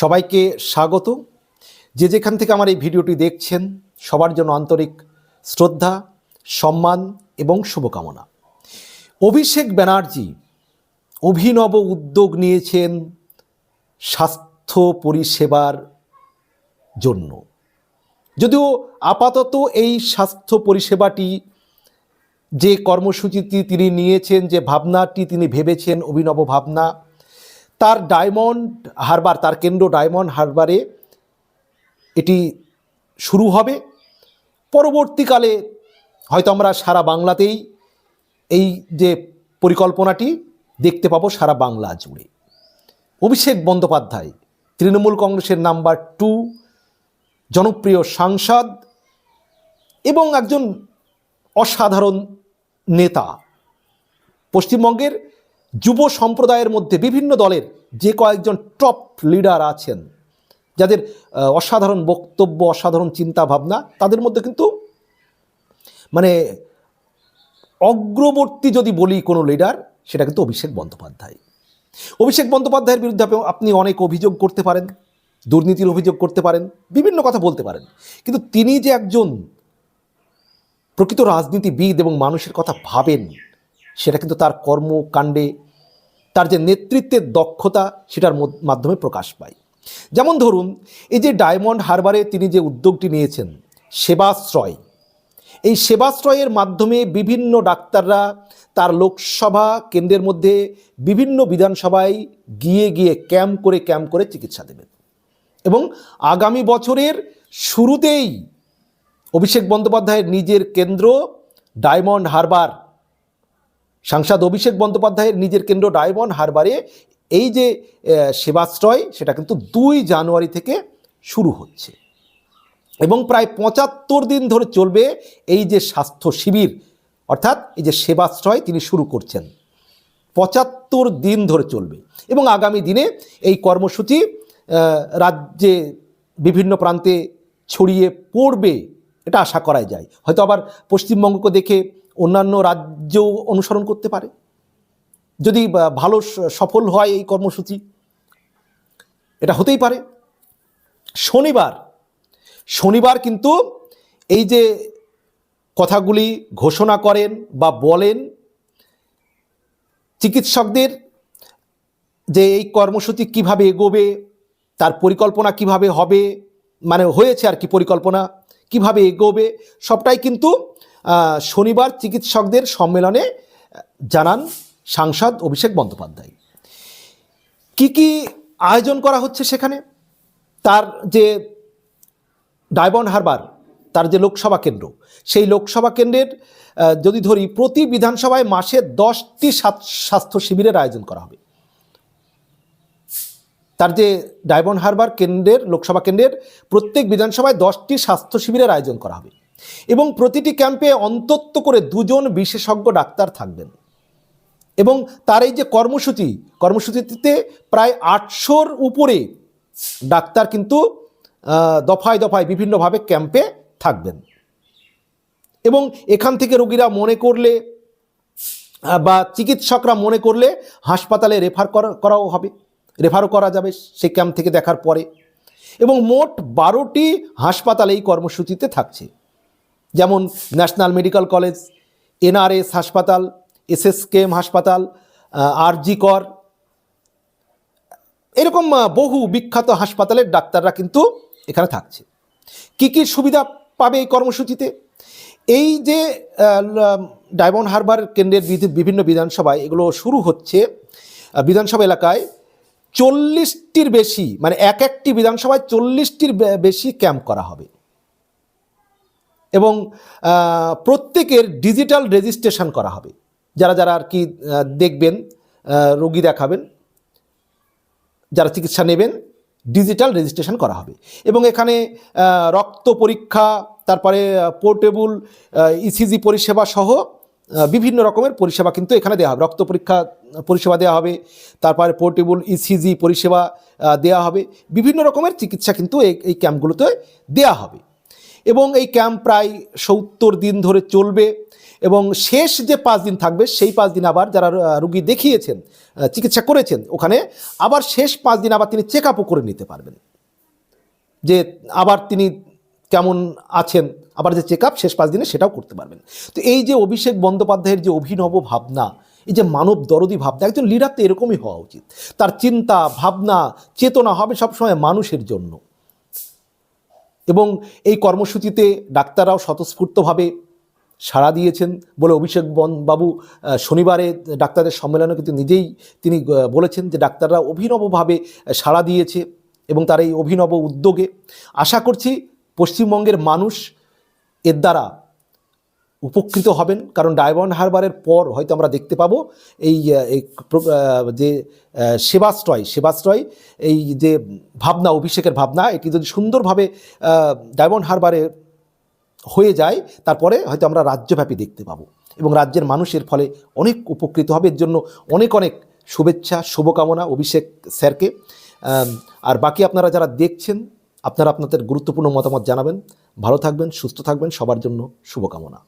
সবাইকে স্বাগত। যে যেখান থেকে আমার এই ভিডিওটি দেখছেন, সবার জন্য আন্তরিক শ্রদ্ধা, সম্মান এবং শুভকামনা। অভিষেক ব্যানার্জি অভিনব উদ্যোগ নিয়েছেন স্বাস্থ্য পরিষেবার জন্য। যদিও আপাতত এই স্বাস্থ্য পরিষেবাটি যে কর্মসূচিটি তিনি নিয়েছেন, যে ভাবনাটি তিনি ভেবেছেন, অভিনব ভাবনা তার ডায়মন্ড হারবার, তার কেন্দ্র ডায়মন্ড হারবারে এটি শুরু হবে। পরবর্তীকালে হয়তো আমরা সারা বাংলাতেই এই যে পরিকল্পনাটি দেখতে পাবো সারা বাংলা জুড়ে। অভিষেক বন্দ্যোপাধ্যায়, তৃণমূল কংগ্রেসের নাম্বার টু, জনপ্রিয় সাংসদ এবং একজন অসাধারণ নেতা। পশ্চিমবঙ্গের যুব সম্প্রদায়ের মধ্যে বিভিন্ন দলের যে কয়েকজন টপ লিডার আছেন, যাদের অসাধারণ বক্তব্য, অসাধারণ চিন্তা ভাবনা তাদের মধ্যে কিন্তু মানে অগ্রবর্তী যদি বলি কোনো লিডার, সেটা কিন্তু অভিষেক বন্দ্যোপাধ্যায়। অভিষেক বন্দ্যোপাধ্যায়ের বিরুদ্ধে আপনি- অনেক অভিযোগ করতে পারেন, দুর্নীতির অভিযোগ করতে পারেন, বিভিন্ন কথা বলতে পারেন। কিন্তু তিনি যে একজন প্রকৃত রাজনীতিবিদ এবং মানুষের কথা ভাবেন সেটা কিন্তু তার কর্মকাণ্ডে, তার যে নেতৃত্বের দক্ষতা সেটার মাধ্যমে প্রকাশ পায়। যেমন ধরুন, এই যে ডায়মন্ড হারবারে তিনি যে উদ্যোগটি নিয়েছেন, সেবাশ্রয়। এই সেবাশ্রয়ের মাধ্যমে বিভিন্ন ডাক্তাররা তার লোকসভা কেন্দ্রের মধ্যে বিভিন্ন বিধানসভায় গিয়ে গিয়ে ক্যাম্প করে ক্যাম্প করে চিকিৎসা দেবেন। এবং আগামী বছরের শুরুতেই অভিষেক বন্দ্যোপাধ্যায়ের নিজের কেন্দ্র ডায়মন্ড হারবার সাংসদ অভিষেক বন্দ্যোপাধ্যায়ের নিজের কেন্দ্র ডায়মন্ড হারবারে এই যে সেবাশ্রয়, সেটা কিন্তু দুই জানুয়ারি থেকে শুরু হচ্ছে। এবং প্রায় পঁচাত্তর দিন ধরে চলবে এই যে স্বাস্থ্য শিবির, অর্থাৎ এই যে সেবাশ্রয় তিনি শুরু করছেন। পঁচাত্তর দিন ধরে চলবে। এবং আগামী দিনে এই কর্মসূচি রাজ্যে বিভিন্ন প্রান্তে ছড়িয়ে পড়বে, এটা আশা করাই যায়। হয়তো আবার পশ্চিমবঙ্গকে দেখে অন্যান্য রাজ্যও অনুসরণ করতে পারে? যদি ভালো সফল হয় এই কর্মসূচি, এটা হতেই পারে। শনিবার শনিবার কিন্তু এই যে কথাগুলি ঘোষণা করেন বা বলেন, চিকিৎসকদের যে এই কর্মসূচি কীভাবে এগোবে, তার পরিকল্পনা কীভাবে হবে মানে হয়েছে আর কি পরিকল্পনা, কীভাবে এগোবে, সবটাই কিন্তু শনিবার চিকিৎসকদের সম্মেলনে জানান সাংসদ অভিষেক বন্দ্যোপাধ্যায়। কি কি আয়োজন করা হচ্ছে সেখানে? তার যে ডায়মন্ড হারবার, তার যে লোকসভা কেন্দ্র, সেই লোকসভা কেন্দ্রের যদি ধরি, প্রতি বিধানসভায় মাসে দশটি স্বাস্থ্য শিবিরের আয়োজন করা হবে। তার যে ডায়মন্ড হারবার কেন্দ্রের, লোকসভা কেন্দ্রের, প্রত্যেক বিধানসভায় দশটি স্বাস্থ্য শিবিরের আয়োজন করা হবে। এবং প্রতিটি ক্যাম্পে অন্তত করে দুজন বিশেষজ্ঞ ডাক্তার থাকবেন। এবং তার এই যে কর্মসূচি, কর্মসূচিতে প্রায় আটশোর উপরে ডাক্তার কিন্তু দফায় দফায় বিভিন্নভাবে ক্যাম্পে থাকবেন। এবং এখান থেকে রোগীরা মনে করলে বা চিকিৎসকরা মনে করলে হাসপাতালে রেফার করা, করাও হবে। রেফারও করা যাবে সেই ক্যাম্প থেকে দেখার পরে। এবং মোট বারোটি হাসপাতাল এই কর্মসূচিতে থাকছে। যেমন ন্যাশনাল মেডিকেল কলেজ এনআরএস হাসপাতাল, এসএসকেএম হাসপাতাল আরজি কর। এরকম বহু বিখ্যাত হাসপাতালের ডাক্তাররা কিন্তু এখানে থাকছে। কি কি সুবিধা পাবে এই কর্মসূচিতে? এই যে ডায়মন্ড হারবার কেন্দ্রের বিভিন্ন বিধানসভায় এগুলো শুরু হচ্ছে বিধানসভা এলাকায় চল্লিশটির বেশি মানে এক একটি বিধানসভায় চল্লিশটির বেশি ক্যাম্প করা হবে। এবং প্রত্যেকের ডিজিটাল রেজিস্ট্রেশন করা হবে। যারা যারা আর কি দেখবেন রোগী দেখাবেন, যারা চিকিৎসা নেবেন, ডিজিটাল রেজিস্ট্রেশন করা হবে। এবং এখানে রক্ত পরীক্ষা, তারপরে পোর্টেবল ইসিজি পরিষেবা সহ বিভিন্ন রকমের পরিষেবা কিন্তু এখানে দেওয়া হবে। রক্ত পরীক্ষা, পরিষেবা দেওয়া হবে, তারপরে পোর্টেবল, ইসিজি পরিষেবা দেওয়া হবে। বিভিন্ন রকমের চিকিৎসা কিন্তু এই ক্যাম্পগুলোতে দেওয়া হবে। এবং এই ক্যাম্প প্রায় সত্তর দিন ধরে চলবে এবং শেষ যে পাঁচ দিন থাকবে, সেই পাঁচ দিন আবার যারা রুগী দেখিয়েছেন চিকিৎসা করেছেন, ওখানে আবার শেষ পাঁচ দিন আবার তিনি চেক আপও করে নিতে পারবেন। যে আবার তিনি কেমন আছেন, আবার যে চেক আপ শেষ পাঁচ দিনে সেটাও করতে পারবেন। তো এই যে অভিষেক বন্দ্যোপাধ্যায়ের যে অভিনব ভাবনা, এই যে মানব দরদি ভাবনা, একজন লিডার তো এরকমই হওয়া উচিত। তার চিন্তা, ভাবনা, চেতনা হবে সবসময় মানুষের জন্য। এবং এই কর্মসূচিতে ডাক্তাররাও স্বতঃস্ফূর্তভাবে সাড়া দিয়েছেন বলে অভিষেক বনবাবু শনিবারে ডাক্তারদের সম্মেলনে কিন্তু নিজেই তিনি বলেছেন যে ডাক্তাররা অভিনবভাবে সাড়া দিয়েছে এবং তার এই অভিনব উদ্যোগে। আশা করছি পশ্চিমবঙ্গের মানুষ এর দ্বারা উপকৃত হবেন, কারণ ডায়মন্ড হারবারের পর হয়তো আমরা দেখতে পাবো এই যে সেবাশ্রয় সেবাশ্রয়, এই যে ভাবনা, অভিষেকের ভাবনা, এটি যদি সুন্দরভাবে ডায়মন্ড হারবারে হয়ে যায়, তারপরে হয়তো আমরা রাজ্যব্যাপী দেখতে পাবো। এবং রাজ্যের মানুষের ফলে অনেক উপকৃত হবে। এর জন্য অনেক অনেক শুভেচ্ছা, শুভকামনা অভিষেক স্যারকে। আর বাকি আপনারা যারা দেখছেন, আপনারা আপনাদের গুরুত্বপূর্ণ মতামত জানাবেন। ভালো থাকবেন, সুস্থ থাকবেন, সবার জন্য শুভকামনা।